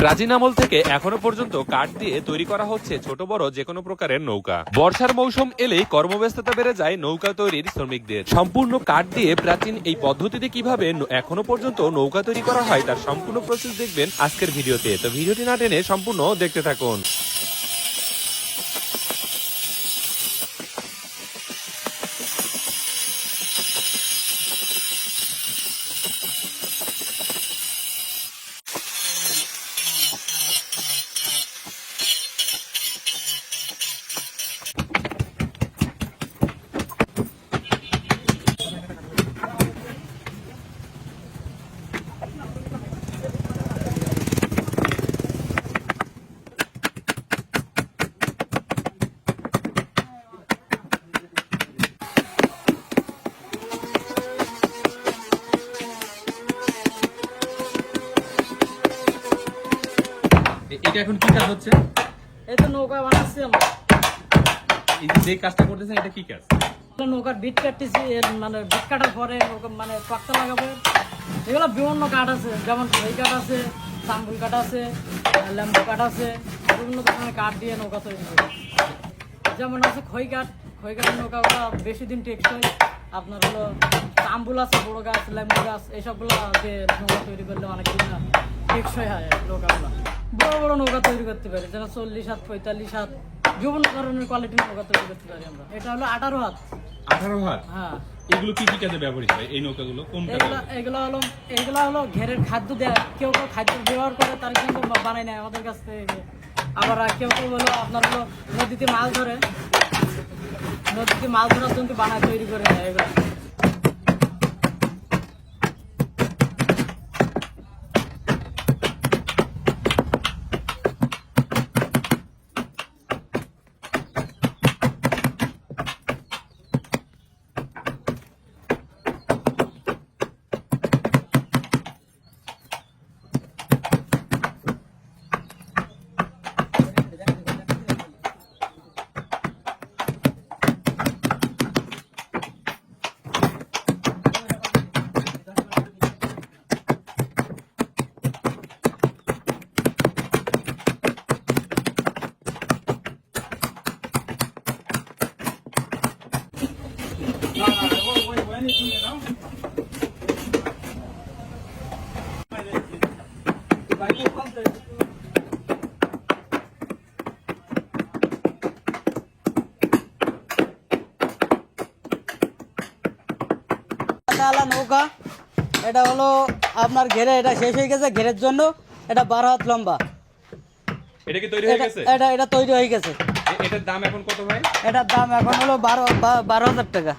প্রাচীন আমল থেকে এখনও পর্যন্ত কাঠ দিয়ে তৈরি করা হচ্ছে ছোট, বড় যে কোনো প্রকারের নৌকা। বর্ষার মৌসুম এলেই কর্মব্যস্ততা বেড়ে যায় নৌকা তৈরির শ্রমিকদের। সম্পূর্ণ কাঠ দিয়ে প্রাচীন এই পদ্ধতিতে কীভাবে এখনও পর্যন্ত নৌকা তৈরি করা হয় তার সম্পূর্ণ প্রসেস দেখবেন আজকের ভিডিওতে। তো ভিডিওটি না টেনে সম্পূর্ণ দেখতে থাকুন। এটা এখন কি কাজ হচ্ছে? এই তো নৌকা বানাচ্ছি আমরা। এই যে কাজটা করতেছেন এটা কি কাজ? নৌকার বিট কাটতেছি এর মানে বিট কাটার পরে মানে পাক্তা লাগাবো। এগুলো বিভিন্ন কাঠ আছে যেমন খই কাঠ আছে তাম্বুল কাঠ আছে ল্যাম্বু কাঠ আছে বিভিন্ন ধরনের কাঠ দিয়ে নৌকা তৈরি করি। যেমন আছে খই কাঠ। খই কাঠের নৌকাগুলো বেশি দিন টেকসই। আপনার হলো তাম্বুল আছে বড় গাছ লেম্বু গাছ এইসবগুলো দিয়ে নৌকা তৈরি করলে অনেক দিন টেকসই হয় নৌকাগুলো। বড় বড় নৌকা তৈরি করতে পারি যেন চল্লিশ হাত পঁয়তাল্লিশ হাত বিভিন্ন ধরনের কোয়ালিটির নৌকা তৈরি করতে পারি আমরা। এটা হলো আঠারো হাত। আঠারো হাত? হ্যাঁ। এগুলো কি কি কাজে ব্যবহৃত হয় এই নৌকাগুলো? কোন এগুলো এগুলো হলো এগুলো হলো ঘেরের খাদ্য দেয় কেউ কেউ খাদ্য ব্যবহার করে তারা কিন্তু বানায় নেয় আমাদের কাছ থেকে। আবার কেউ কেউ হলো আপনার হলো নদীতে মাছ ধরে নদীতে মাছ ধরার জন্য বানায় তৈরি করে নেয় এগুলো। আলা নৌকা এটা হলো আপনার ঘেরে এটা শেষ হয়ে গেছে ঘেরের জন্য। এটা বারো হাত লম্বা। এটা কি তৈরি হয়ে এটা গেছে? এটা এটা তৈরি হয়ে গেছে। এটার দাম এখন কত ভাই? এটার দাম এখন হলো বারো বারো হাজার টাকা।